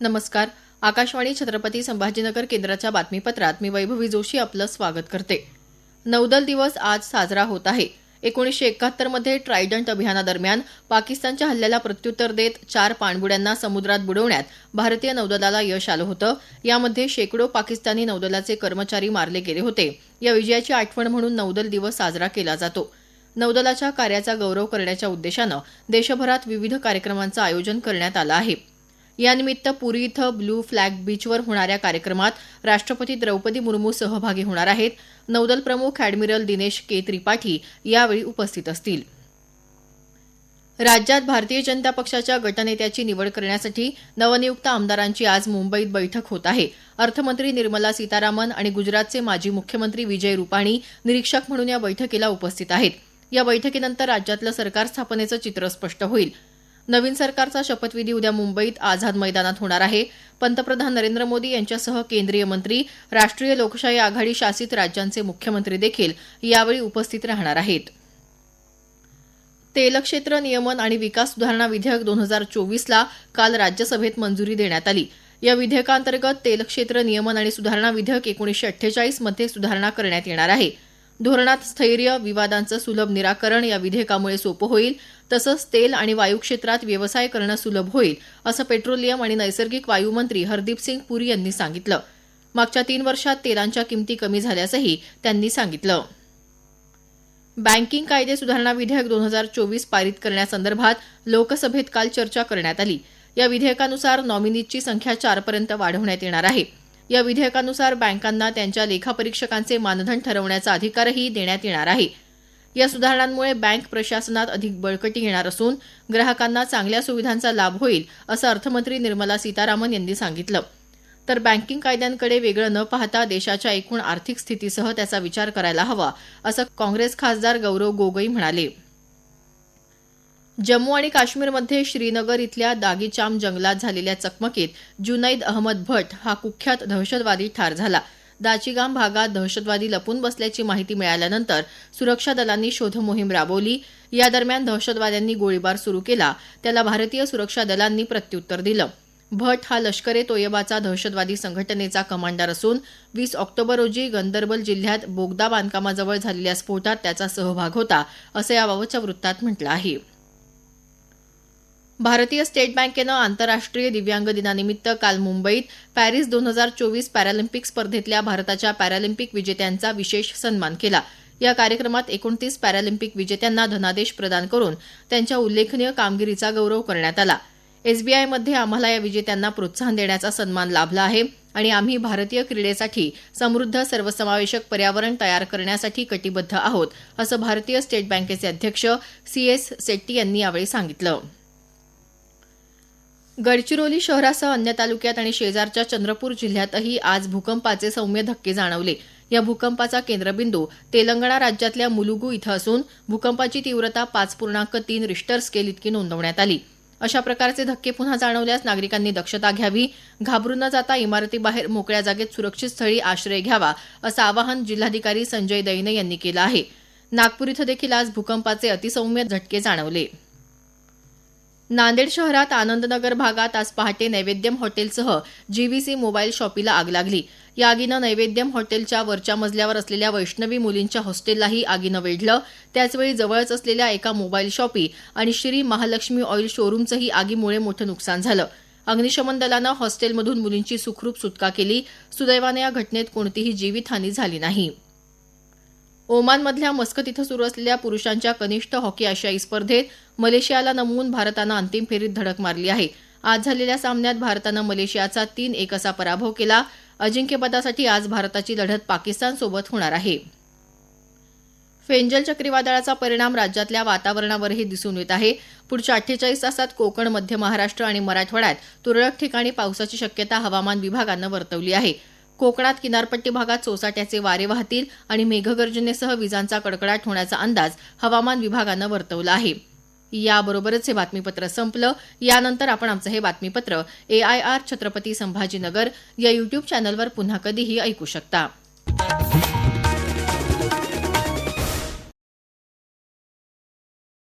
नमस्कार. आकाशवाणी छत्रपती संभाजीनगर केंद्राच्या बातमीपत्रात मी वैभवी जोशी आपलं स्वागत करते. नौदल दिवस आज साजरा होत आहे. एकोणीसशे एकाहत्तरमध्ये ट्रायडंट अभियानादरम्यान पाकिस्तानच्या हल्ल्याला प्रत्युत्तर देत चार पाणबुड्यांना समुद्रात बुडवण्यात भारतीय नौदलाला यश आलं होतं. यामध्ये शेकडो पाकिस्तानी नौदलाचे कर्मचारी मारले गेले होते. या विजयाची आठवण म्हणून नौदल दिवस साजरा केला जातो. नौदलाच्या कार्याचा गौरव करण्याच्या उद्देशानं देशभरात विविध कार्यक्रमांचं आयोजन करण्यात आलं आहे. यानिमित्त पुरी इथं ब्लू फ्लॅग बीचवर होणाऱ्या कार्यक्रमात राष्ट्रपती द्रौपदी मुर्मू सहभागी होणार आहेत. नौदल प्रमुख अॅडमिरल दिनेश के. त्रिपाठी यावेळी उपस्थित असतील. राज्यात भारतीय जनता पक्षाच्या गटनेत्याची निवड करण्यासाठी नवनियुक्त आमदारांची आज मुंबईत बैठक होत आहे. अर्थमंत्री निर्मला सीतारामन आणि गुजरातचे माजी मुख्यमंत्री विजय रुपाणी निरीक्षक म्हणून या बैठकीला उपस्थित आहेत. या बैठकीनंतर राज्यातलं सरकार स्थापनेचं चित्र स्पष्ट होईल. नवीन सरकारचा शपथविधी उद्या मुंबईत आझाद मैदानात होणार आहे. पंतप्रधान नरेंद्र मोदी यांच्यासह केंद्रीय मंत्री राष्ट्रीय लोकशाही आघाडी शासित राज्यांचे मुख्यमंत्री देखील यावेळी उपस्थित राहणार आहेत. तेल क्षेत्र नियमन आणि विकास सुधारणा विधेयक दोन हजार चोवीसला काल राज्यसभेत मंजुरी देण्यात आली. या विधेयकांतर्गत तेल क्षेत्र नियमन आणि सुधारणा विधेयक एकोणीसशे अठ्ठेचाळीसमध्ये सुधारणा करण्यात येणार आहे. धोरणात स्थैर्य विवादांचं सुलभ निराकरण या विधेयकामुळे सोपं होईल तसंच तेल आणि वायू क्षेत्रात व्यवसाय करणं सुलभ होईल असं पेट्रोलियम आणि नैसर्गिक वायू मंत्री हरदीप सिंग पुरी यांनी सांगितलं. मागच्या तीन वर्षात तेलांच्या किमती कमी झाल्याचंही त्यांनी सांगितलं. बँकिंग कायदे सुधारणा विधेयक दोन हजार चोवीस पारित करण्यासंदर्भात लोकसभेत काल चर्चा करण्यात आली. या विधेयकानुसार नॉमिनीजची संख्या चारपर्यंत वाढवण्यात येणार आहे. या विधेयकानुसार बँकांना त्यांच्या लेखापरीक्षकांचे मानधन ठरवण्याचा अधिकारही देण्यात येणार आहे. या सुधारणांमुळे बँक प्रशासनात अधिक बळकटी येणार असून ग्राहकांना चांगल्या सुविधांचा लाभ होईल असं अर्थमंत्री निर्मला सीतारामन यांनी सांगितलं. तर बँकिंग कायद्यांकडे वेगळं न पाहता देशाच्या एकूण आर्थिक स्थितीसह त्याचा विचार करायला हवा असं काँग्रेस खासदार गौरव गोगोई म्हणाले. जम्मू आणि काश्मीरमध्ये श्रीनगर इथल्या दागीचाम जंगलात झालेल्या चकमकीत जुनैद अहमद भट हा कुख्यात दहशतवादी ठार झाला. दाचीगाम भागात दहशतवादी लपून बसल्याची माहिती मिळाल्यानंतर सुरक्षा दलांनी शोधमोहीम राबवली. या दरम्यान दहशतवाद्यांनी गोळीबार सुरू केला. त्याला भारतीय सुरक्षा दलांनी प्रत्युत्तर दिलं. भट हा लष्कर ए तोयबाचा दहशतवादी संघटनेचा कमांडर असून वीस ऑक्टोबर रोजी गंदरबल जिल्ह्यात बोगदा बांधकामाजवळ झालेल्या स्फोटात त्याचा सहभाग होता असं याबाबतच्या वृत्तात म्हटलं आहे. भारतीय स्टेट बँकेनं आंतरराष्ट्रीय दिव्यांग दिनानिमित्त काल मुंबईत पॅरिस दोन हजार चोवीस पॅरालिम्पिक स्पर्धेतल्या भारताच्या पॅरालिम्पिक विजेत्यांचा विशेष सन्मान केला. या कार्यक्रमात एकोणतीस पॅरालिम्पिक विजेत्यांना धनादेश प्रदान करून त्यांच्या उल्लेखनीय कामगिरीचा गौरव करण्यात आला. एसबीआयमध्ये आम्हाला या विजेत्यांना प्रोत्साहन देण्याचा सन्मान लाभला आहे आणि आम्ही भारतीय क्रीडेसाठी समृद्ध सर्वसमावेशक पर्यावरण तयार करण्यासाठी कटिबद्ध आहोत असं भारतीय स्टेट बँकेचे अध्यक्ष सी एस सेट्टी यांनी यावेळी सांगितलं. गडचिरोली शहरासह अन्य तालुक्यात आणि शेजारच्या चंद्रपूर जिल्ह्यातही आज भूकंपाचे सौम्य धक्के जाणवले. या भूकंपाचा केंद्रबिंदू तेलंगणा राज्यातल्या मुलुगू इथं असून भूकंपाची तीव्रता पाच पूर्णांक तीन रिश्टर स्केल इतकी नोंदवण्यात आली. अशा प्रकारचे धक्के पुन्हा जाणवल्यास नागरिकांनी दक्षता घ्यावी घाबरून न जाता इमारतीबाहेर मोकळ्या जागेत सुरक्षित स्थळी आश्रय घ्यावा असं आवाहन जिल्हाधिकारी संजय दैने यांनी केलं आहे. नागपूर इथं देखील आज भूकंपाचे अतिसौम्य झटके जाणवले. नांदेड शहरात आनंदनगर भागात आज पहाटे नैवेद्यम हॉटेलसह जीव्हीसी मोबाईल शॉपीला आग लागली. या आगीनं नैवेद्यम हॉटेलच्या वरच्या मजल्यावर असलेल्या वैष्णवी मुलींच्या हॉस्टेललाही आगीनं वेढलं. त्याचवेळी जवळच असलेल्या एका मोबाईल शॉपी आणि श्री महालक्ष्मी ऑइल शोरूमचंही आगीमुळे मोठं नुकसान झालं. अग्निशमन दलानं हॉस्टेलमधून मुलींची सुखरूप सुटका केली. सुदैवानं या घटनेत कोणतीही जीवितहानी झाली नाही. ओमानमधल्या मस्कत इथं सुरू असलेल्या पुरुषांच्या कनिष्ठ हॉकी आशियाई स्पर्धेत मलेशियाला नमवून भारतानं अंतिम फेरीत धडक मारली आहे. आज झालेल्या सामन्यात भारतानं मलेशियाचा तीन एक असा पराभव केला. अजिंक्यपदासाठी आज भारताची लढत पाकिस्तानसोबत होणार आहे. फेंजल चक्रीवादळाचा परिणाम राज्यातल्या वातावरणावरही दिसून येत आहे. पुढच्या अठ्ठेचाळीस तासात कोकण मध्य महाराष्ट्र आणि मराठवाड्यात तुरळक ठिकाणी पावसाची शक्यता हवामान विभागानं वर्तवली आहे. कोकणात किनारपट्टी भागात सोसाट्याचे वारे वाहतील आणि मेघगर्जनेसह विजांचा कडकडाट होण्याचा अंदाज हवामान विभागानं वर्तवला आहे. याबरोबरच हे बातमीपत्र संपलं. यानंतर आपण आमचं हे बातमीपत्र एआयआर छत्रपती संभाजीनगर या युट्यूब चॅनलवर पुन्हा कधीही ऐकू शकता.